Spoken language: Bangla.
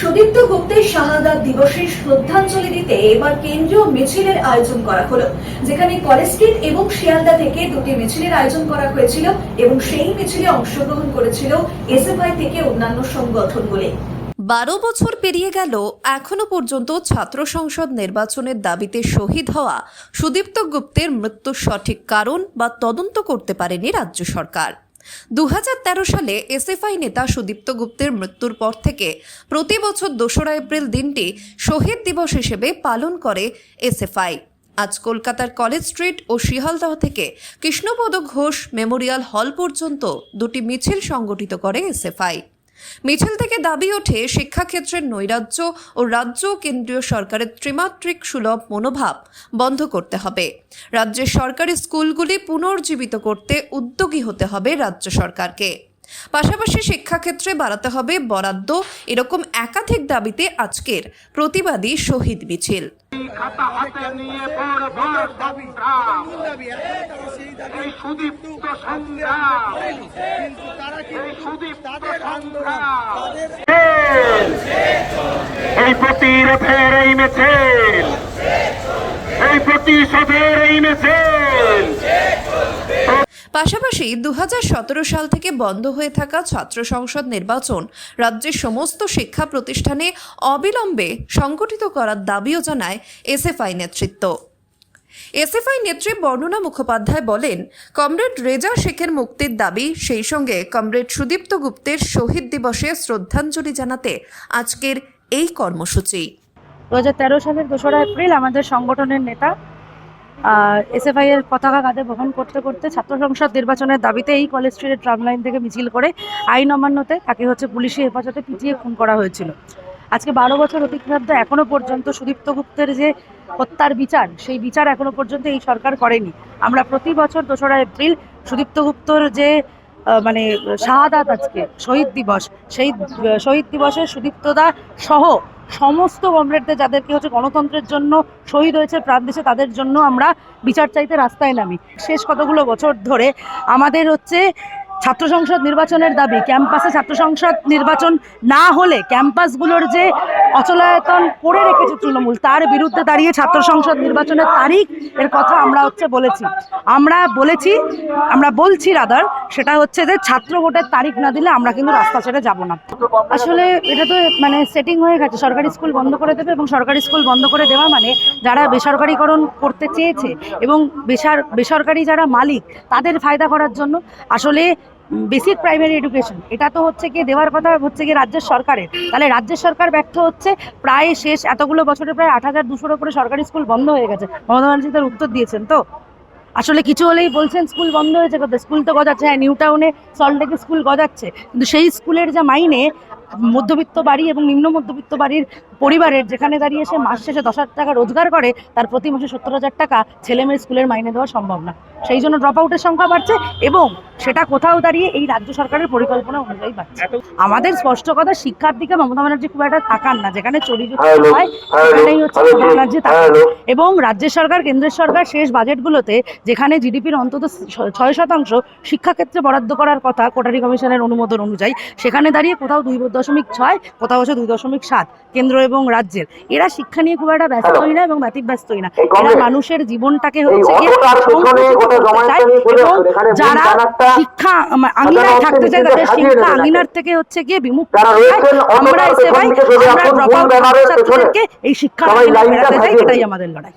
সুদীপ্ত গুপ্তের শাহাদাত দিবসের শ্রদ্ধাঞ্জলি দিতে এবার কেন্দ্রীয় মিছিলের আয়োজন করা হলো, যেখানে কলেজ স্ট্রিট এবং শিয়ালদা থেকে দুটি মিছিলের আয়োজন করা হয়েছিল এবং সেই মিছিলে অংশগ্রহণ করেছিল এসএফআই থেকে অন্যান্য সংগঠনগুলি। বারো বছর পেরিয়ে গেল, এখনও পর্যন্ত ছাত্র সংসদ নির্বাচনের দাবিতে শহীদ হওয়া সুদীপ্ত গুপ্তের মৃত্যুর সঠিক কারণ বা তদন্ত করতে পারেনি রাজ্য সরকার। দু হাজার তেরো সালে এসএফআই নেতা সুদীপ্ত গুপ্তের মৃত্যুর পর থেকে প্রতি বছর দোসরা এপ্রিল দিনটি শহীদ দিবস হিসেবে পালন করে এসএফআই। আজ কলকাতার কলেজ স্ট্রিট ও শিয়ালদহ থেকে কৃষ্ণপদ ঘোষ মেমোরিয়াল হল পর্যন্ত দুটি মিছিল সংগঠিত করে এসএফআই। মিছিল থেকে দাবি ওঠে শিক্ষাক্ষেত্রের নৈরাজ্য ও রাজ্য কেন্দ্রীয় সরকারের ত্রিমাত্রিক সুলভ মনোভাব বন্ধ করতে হবে। রাজ্যের সরকারি স্কুলগুলি পুনর্জীবিত করতে উদ্যোগী হতে হবে রাজ্য সরকারকে। পাশাপাশি শিক্ষাক্ষেত্রে বাড়াতে হবে বরাদ্দ এরকম একাধিক দাবিতে আজকের প্রতিবাদী শহীদ মিছিল। সুদীপ্ত সংগ্রাম। এই এই প্রতিরোধের এই এই প্রতিশোধের এই পাশাপাশি দু হাজার সতেরো সাল থেকে বন্ধ হয়ে থাকা ছাত্র সংসদ নির্বাচন রাজ্যের সমস্ত শিক্ষা প্রতিষ্ঠানে অবিলম্বে সংগঠিত করার দাবিও জানায় এসএফআই নেতৃত্ব। এসএফআই নেত্রী বর্ণনা মুখোপাধ্যায় বলেন, কমরেড রেজা শেখের মুক্তির দাবি, সেই সঙ্গে কমরেড সুদীপ্ত গুপ্তের শহীদ দিবসে শ্রদ্ধাঞ্জলি জানাতে আজকের এই কর্মসূচি। দু তেরো সালের দোসরা এপ্রিল আমাদের সংগঠনের নেতা এসএফআই এর পতাকা কাঁধে বহন করতে করতে ছাত্র সংসদ নির্বাচনের দাবিতে এই কলেজ স্ট্রিটের ট্রাম লাইন থেকে মিছিল করে আইন অমান্যতে তাকে হচ্ছে পুলিশি হেফাজতে পিটিয়ে খুন করা হয়েছিল। আজকে বারো বছর অতিক্রান্ত এখনও পর্যন্ত সুদীপ্ত গুপ্তের যে হত্যার বিচার, সেই বিচার এখনও পর্যন্ত এই সরকার করেনি। আমরা প্রতি বছর দোসরা এপ্রিল সুদীপ্ত গুপ্তর যে মানে শাহাদাত আজকে, শহীদ দিবস, সেই শহীদ দিবসে সুদীপ্তদা সহ সমস্ত কমরেডদের যাদেরকে হচ্ছে গণতন্ত্রের জন্য শহীদ হয়েছে প্রাণ দিয়েছে, তাদের জন্য আমরা বিচার চাইতে রাস্তায় নামি। শেষ কতগুলো বছর ধরে আমাদের হচ্ছে ছাত্র সংসদ নির্বাচনের দাবি, ক্যাম্পাসে ছাত্র সংসদ নির্বাচন না হলে ক্যাম্পাসগুলোর যে অচলায়তন করে রেখেছে তৃণমূল, তার বিরুদ্ধে দাঁড়িয়ে ছাত্র সংসদ নির্বাচনের তারিখ এর কথা আমরা হচ্ছে বলেছি। আমরা বলেছি, আমরা বলছি রাদার সেটা হচ্ছে যে ছাত্র ভোটের তারিখ না দিলে আমরা কিন্তু রাস্তা ছেড়ে যাব না। আসলে এটা তো মানে সেটিং হয়ে গেছে, সরকারি স্কুল বন্ধ করে দেবে এবং সরকারি স্কুল বন্ধ করে দেওয়া মানে যারা বেসরকারিকরণ করতে চেয়েছে এবং বেসার, বেসরকারি যারা মালিক, তাদের ফায়দা করার জন্য। আসলে বেসিক প্রাইমারি এডুকেশন। এটা তো হচ্ছে কি দেওয়ার কথা হচ্ছে কি রাজ্যের সরকারের। তাহলে রাজ্যের সরকার ব্যর্থ হচ্ছে, প্রায় শেষ এতগুলো বছরে প্রায় আট হাজার দুশোর উপরে সরকারি স্কুল বন্ধ হয়ে গেছে। মমতা ব্যানার্জি তার উত্তর দিয়েছেন তো? আসলে কিছু হলেই বলছেন স্কুল বন্ধ হয়েছে কোথায় স্কুল তো গজাচ্ছে হ্যাঁ নিউ টাউনে সল্টলেকে স্কুল গজাচ্ছে। কিন্তু সেই স্কুলের যা মাইনে মধ্যবিত্ত বাড়ি এবং নিম্ন মধ্যবিত্ত বাড়ির পরিবারের যেখানে দাঁড়িয়ে সে মাস শেষে দশ হাজার টাকা রোজগার করে তার প্রতি মাসে সত্তর হাজার টাকা ছেলে মেয়ের স্কুলের মাইনে দেওয়া সম্ভব না। সেই জন্য ড্রপ আউটের সংখ্যা বাড়ছে এবং সেটা কোথাও দাঁড়িয়ে এই রাজ্য সরকারের পরিকল্পনা অনুযায়ী বাড়ছে। আমাদের স্পষ্ট কথা শিক্ষার দিকে মমতা ব্যানার্জি খুব একটা তাকান না যেখানে চুরি হয় সেখানেই হচ্ছে মমতা ব্যানার্জি তাকান। এবং রাজ্যের সরকার কেন্দ্রের সরকার শেষ বাজেটগুলোতে যেখানে জিডিপির অন্তত ছয় শতাংশ শিক্ষাক্ষেত্রে বরাদ্দ করার কথা কোটারি কমিশনের অনুমোদন অনুযায়ী সেখানে দাঁড়িয়ে কোথাও দুই দশমিক ছয় কোথাও হচ্ছে দুই দশমিক সাত কেন্দ্র এবং রাজ্যের। এরা শিক্ষা নিয়ে খুব একটা ব্যস্তই না এবং ব্যতিব্যস্তই না। এরা মানুষের জীবনটাকে হচ্ছে যারা শিক্ষা আঙিনায় থাকতে চায় তাদের শিক্ষা আঙিনার থেকে হচ্ছে গিয়ে বিমুখ আমরা এসে ভাই আমরা এই শিক্ষা এটাই আমাদের লড়াই।